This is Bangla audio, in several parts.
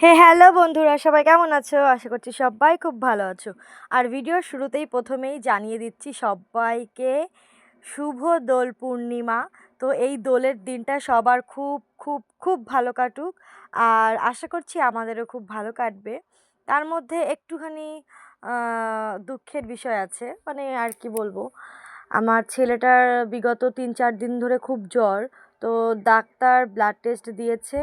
হে, হ্যালো বন্ধুরা, সবাই কেমন আছো? আশা করছি সবাই খুব ভালো আছো। আর ভিডিওর শুরুতেই প্রথমেই জানিয়ে দিচ্ছি সবাইকে শুভ দোল পূর্ণিমা। তো এই দোলের দিনটা সবার খুব খুব খুব ভালো কাটুক। আর আশা করছি আমাদেরও খুব ভালো কাটবে। তার মধ্যে একটুখানি দুঃখের বিষয় আছে। মানে আর কি বলব? আমার ছেলেটার বিগত তিন, চার দিন ধরে খুব জ্বর। তো ডাক্তার ব্লাড টেস্ট দিয়েছে।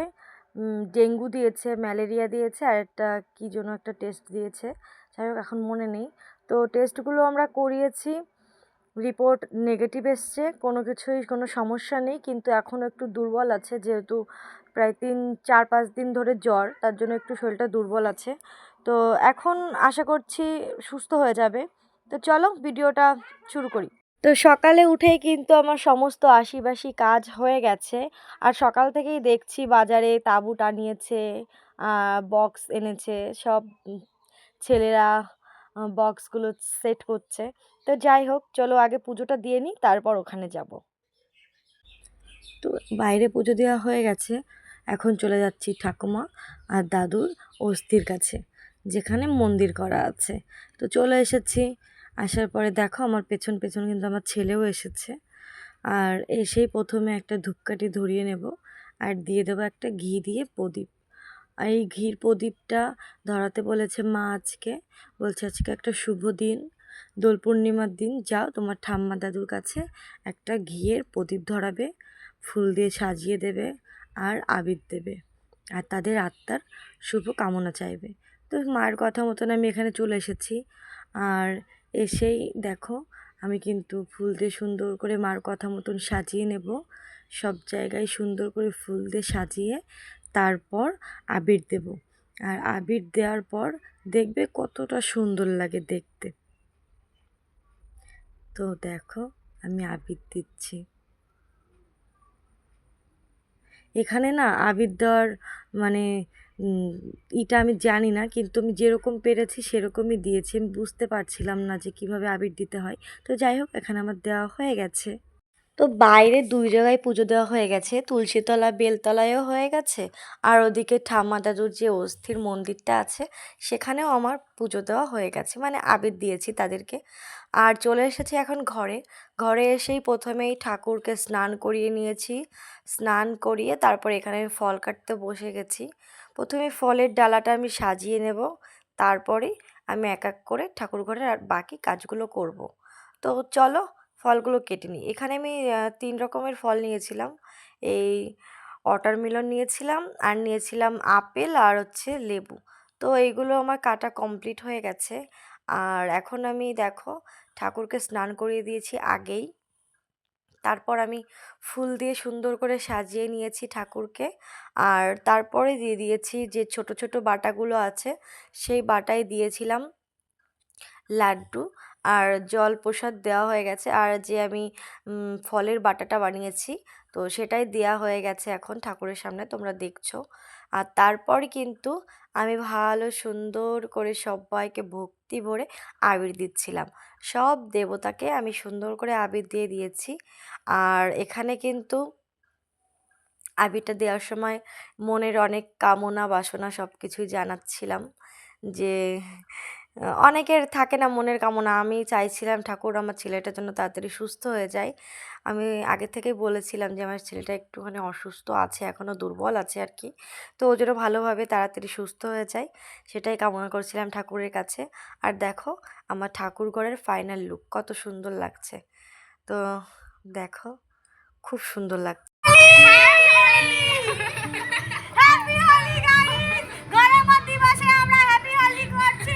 ডেঙ্গু দিয়েছে, ম্যালেরিয়া দিয়েছে, আর একটা কী যেন একটা টেস্ট দিয়েছে। যাই হোক, এখন মনে নেই। তো টেস্টগুলো আমরা করিয়েছি রিপোর্ট নেগেটিভ এসছে, কোনো কিছুই, কোনো সমস্যা নেই, কিন্তু এখনও একটু দুর্বল আছে, যেহেতু প্রায় তিন, চার, পাঁচ দিন ধরে জ্বর, তার জন্য একটু শরীরটা দুর্বল আছে। তো এখন আশা করছি সুস্থ হয়ে যাবে। তো চলো ভিডিওটা শুরু করি। তো সকালে উঠেই কিন্তু আমার সমস্ত আশিবাসি কাজ হয়ে গেছে। আর সকাল থেকেই দেখছি বাজারে তাঁবু টানিয়েছে বক্স এনেছে, সব ছেলেরা বক্সগুলো সেট করছে। তো যাই হোক, চলো আগে পুজোটা দিয়ে নিই, তারপর ওখানে যাব। তো বাইরে পুজো দেওয়া হয়ে গেছে। এখন চলে যাচ্ছি ঠাকুমা আর দাদুর অস্থির কাছে, যেখানে মন্দির করা আছে। তো চলে এসেছি আসার পরে দেখো আমার পেছন পেছন কিন্তু আমার ছেলেও এসেছে। আর এসেই প্রথমে একটা ধূপকাঠি ধরিয়ে নেব আর দিয়ে দেবো একটা ঘি দিয়ে প্রদীপ। আর এই ঘির প্রদীপটা ধরাতে বলেছে মা আজকে। বলছে, আজকে একটা শুভ দিন, দোল পূর্ণিমার দিন। যাও, তোমার ঠাম্মা দাদুর কাছে একটা ঘিয়ের প্রদীপ ধরাবে, ফুল দিয়ে সাজিয়ে দেবে আর আবির দেবে। আর তাদের আত্মার শুভ কামনা চাইবে। তো মায়ের কথা মতন আমি এখানে চলে এসেছি। আর এসেই দেখো, আমি কিন্তু ফুল দিয়ে সুন্দর করে মার কথা মতন সাজিয়ে নেব। সব জায়গায় সুন্দর করে ফুল দিয়ে সাজিয়ে তারপর আবির দেব। আর আবির দেওয়ার পর দেখবে কতটা সুন্দর লাগে দেখতে। তো দেখো, আমি আবির দিচ্ছি। এখানে না আবির দেওয়ার মানে ইটা আমি জানি না, কিন্তু আমি যেরকম পেরেছি সেরকমই দিয়েছি। আমি বুঝতে পারছিলাম না যে কীভাবে আবির দিতে হয়। তো যাই হোক, এখানে আমার দেওয়া হয়ে গেছে। তো বাইরে দুই জায়গায় পুজো দেওয়া হয়ে গেছে। তুলসীতলা, বেলতলায়ও হয়ে গেছে। আর ওদিকে ঠাম্মা দাদুর যে অস্থির মন্দিরটা আছে, সেখানেও আমার পুজো দেওয়া হয়ে গেছে। মানে আবির দিয়েছি তাদেরকে। আর চলে এসেছি এখন ঘরে। ঘরে এসেই প্রথমেই ঠাকুরকে স্নান করিয়ে নিয়েছি। স্নান করিয়ে তারপর এখানে ফল কাটতে বসে গেছি। প্রথমে ফলের ডালাটা আমি সাজিয়ে নেব, তারপরে আমি এক এক করে ঠাকুর ঘরের আর বাকি কাজগুলো করব। তো চলো ফলগুলো কেটে নিই। এখানে আমি তিন রকমের ফল নিয়েছিলাম। এই ওয়াটারমেলন নিয়েছিলাম আর নিয়েছিলাম আপেল আর হচ্ছে লেবু। তো এইগুলো আমার কাটা কমপ্লিট হয়ে গেছে। আর এখন আমি দেখো ঠাকুরকে স্নান করিয়ে দিয়েছি আগেই। তারপর আমি ফুল দিয়ে সুন্দর করে সাজিয়ে নিয়েছি ঠাকুরকে। আর তারপরে দিয়ে দিয়েছি যে ছোট ছোট বাটাগুলো আছে, সেই বাটায় দিয়েছিলাম লাড্ডু। আর জল প্রসাদ দেওয়া হয়ে গেছে। আর যে আমি ফলের বাটাটা বানিয়েছি, তো সেটাই দেওয়া হয়ে গেছে এখন ঠাকুরের সামনে, তোমরা দেখছ। আর তারপর কিন্তু আমি ভালো সুন্দর করে সবাইকে ভক্তি ভরে আবির দিচ্ছিলাম। সব দেবতাকে আমি সুন্দর করে আবির দিয়ে দিয়েছি। আর এখানে কিন্তু আবিরটা দেওয়ার সময় মনের অনেক কামনা বাসনা সব কিছুই জানাচ্ছিলাম যে অনেকের থাকে না মনের কামনা। আমি চাইছিলাম ঠাকুর আমার ছেলেটার জন্য তাড়াতাড়ি সুস্থ হয়ে যায়। আমি আগে থেকেই বলেছিলাম যে আমার ছেলেটা একটুখানি অসুস্থ আছে এখনও দুর্বল আছে আর কি। তো ও যেন ভালোভাবে তাড়াতাড়ি সুস্থ হয়ে যায়, সেটাই কামনা করছিলাম ঠাকুরের কাছে। আর দেখো, আমার ঠাকুর ঘরের ফাইনাল লুক কত সুন্দর লাগছে। তো দেখো, খুব সুন্দর লাগছে আমরা হ্যাপি হোলি করছি।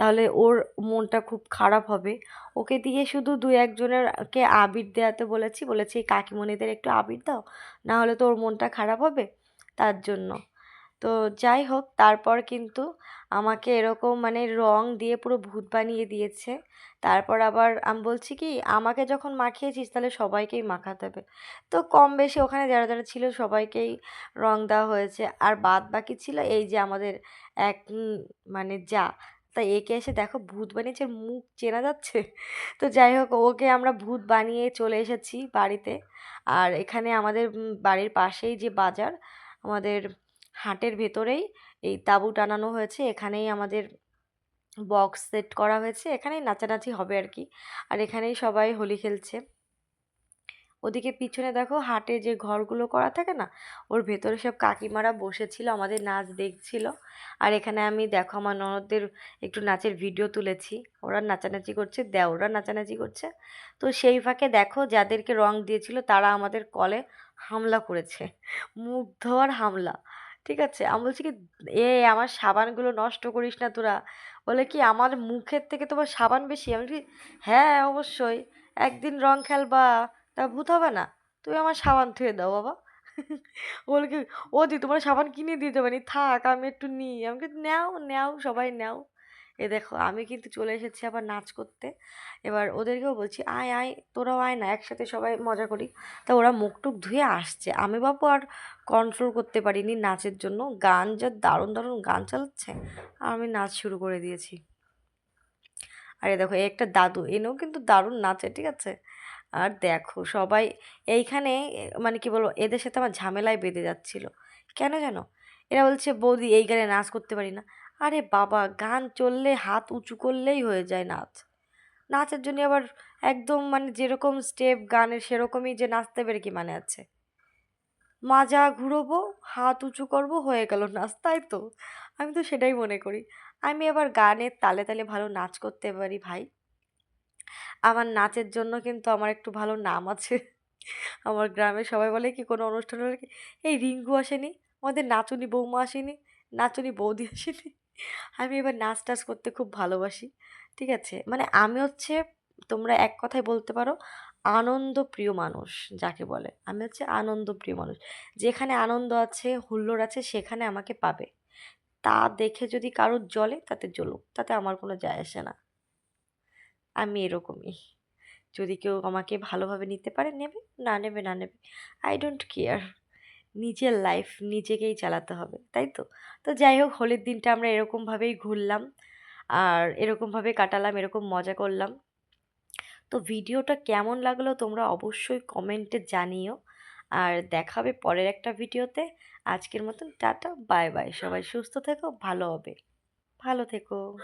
তাহলে ওর মনটা খুব খারাপ হবে। ওকে দিয়ে শুধু দু একজনেরকে আবির দেওয়াতে বলেছি বলেছি কাকিমণিদের একটু আবির দাও, না হলে তো ওর মনটা খারাপ হবে? তার জন্য। তো যাই হোক, তারপর কিন্তু আমাকে এরকম মানে রং দিয়ে পুরো ভূত বানিয়ে দিয়েছে। তারপর আবার আমি বলছি কি, আমাকে যখন মাখিয়েছিস তাহলে সবাইকেই মাখাতে হবে। তো কম বেশি ওখানে যারা যারা ছিল সবাইকেই রং দেওয়া হয়েছে। আর বাদ বাকি ছিল এই যে আমাদের এক মানে যা তা একে এসে দেখো ভূত বানিয়েছে, মুখ চেনা যাচ্ছে। তো যাই হোক, ওকে আমরা ভূত বানিয়ে চলে এসেছি বাড়িতে। আর এখানে আমাদের বাড়ির পাশেই যে বাজার, আমাদের হাটের ভেতরেই এই তাঁবু টানানো হয়েছে। এখানেই আমাদের বক্স সেট করা হয়েছে। এখানেই নাচানাচি হবে আর কি। আর এখানেই সবাই হোলি খেলছে। ওদিকে পিছনে দেখো হাটে যে ঘরগুলো করা থাকে না, ওর ভেতরে সব কাকিমারা বসেছিল, আমাদের নাচ দেখছিল। আর এখানে আমি দেখো আমার ননদদের একটু নাচের ভিডিও তুলেছি, ওরা নাচানাচি করছে দেওরা নাচানাচি করছে। তো সেই ফাঁকে দেখো যাদেরকে রং দিয়েছিল, তারা আমাদের কলে হামলা করেছে মুখ ধোয়ার হামলা, ঠিক আছে? আমি বলছি কি, এ, আমার সাবানগুলো নষ্ট করিস না তোরা। বলে কি, আমার মুখের থেকে তোমার সাবান বেশি? আমি হ্যাঁ অবশ্যই, একদিন রং খেলবা। তা ভূত হবে না। তুমি আমার সাবান ধুয়ে দাও বাবা। বলে কি, ও দি, তোমার সাবান কিনে দিতে পারি থাক, আমি একটু নিই। আমি কি নেও নেও, সবাই নেও। এ দেখো, আমি কিন্তু চলে এসেছি আবার নাচ করতে। এবার ওদেরকেও বলছি, আয় আয়, তোরাও আয় না, একসাথে সবাই মজা করি। তা ওরা মুখ টুক ধুয়ে আসছে। আমি বাবু আর কন্ট্রোল করতে পারিনি নাচের জন্য। গান যা দারুণ দারুণ গান চালাচ্ছে আর আমি নাচ শুরু করে দিয়েছি। আরে দেখো একটা দাদু, এনেও কিন্তু দারুণ নাচে, ঠিক আছে? আর দেখো সবাই এইখানে মানে কি বলব, এদের সাথে আমার ঝামেলায় বেঁধে যাচ্ছিল। কেন জানো এরা বলছে, বৌদি, এই গানে নাচ করতে পারি না। আরে বাবা, গান চললে হাত উঁচু করলেই হয়ে যায় নাচ। নাচের জন্য আবার একদম মানে যেরকম স্টেপ গানের সেরকমই যে নাচতে পেরে কি মানে আছে? মাজা ঘুরোবো, হাত উঁচু করব, হয়ে গেল নাচ, তাই তো? আমি তো সেটাই মনে করি। আমি আবার গানের তালে তালে ভালো নাচ করতে পারি ভাই। আমার নাচের জন্য কিন্তু আমার একটু ভালো নাম আছে। আমার গ্রামে সবাই বলে কি, কোনো অনুষ্ঠান হলে কি, এই রিঙ্কু আসেনি, আমাদের নাচুনি বৌমা আসেনি, নাচুনি বৌদি আসেনি। আমি এবার নাচ টাচ করতে খুব ভালোবাসি, ঠিক আছে? মানে আমি হচ্ছে, তোমরা এক কথায় বলতে পারো, আনন্দ প্রিয় মানুষ যাকে বলে। আমি হচ্ছে আনন্দপ্রিয় মানুষ। যেখানে আনন্দ আছে, হুল্লোড় আছে, সেখানে আমাকে পাবে। তা দেখে যদি কারোর জ্বলে, তাতে জ্বলুক, তাতে আমার কোনো যায় আসে না। আমি এরকমই। যদি কেউ আমাকে ভালোভাবে নিতে পারে, নেবে, না নেবে না নেবে আই ডোন্ট কেয়ার নিজের লাইফ নিজেকেই চালাতে হবে, তাই তো? তো যাই হোক, হোলির দিনটা আমরা এরকমভাবেই ঘুরলাম, আর এরকমভাবে কাটালাম, এরকম মজা করলাম। তো ভিডিওটা কেমন লাগল তোমরা অবশ্যই কমেন্টে জানিও। আর দেখাবে পরের একটা ভিডিওতে। আজকের মতন টাটা বাই বাই সবাই সুস্থ থেকো, ভালো হবে। ভালো থেকো।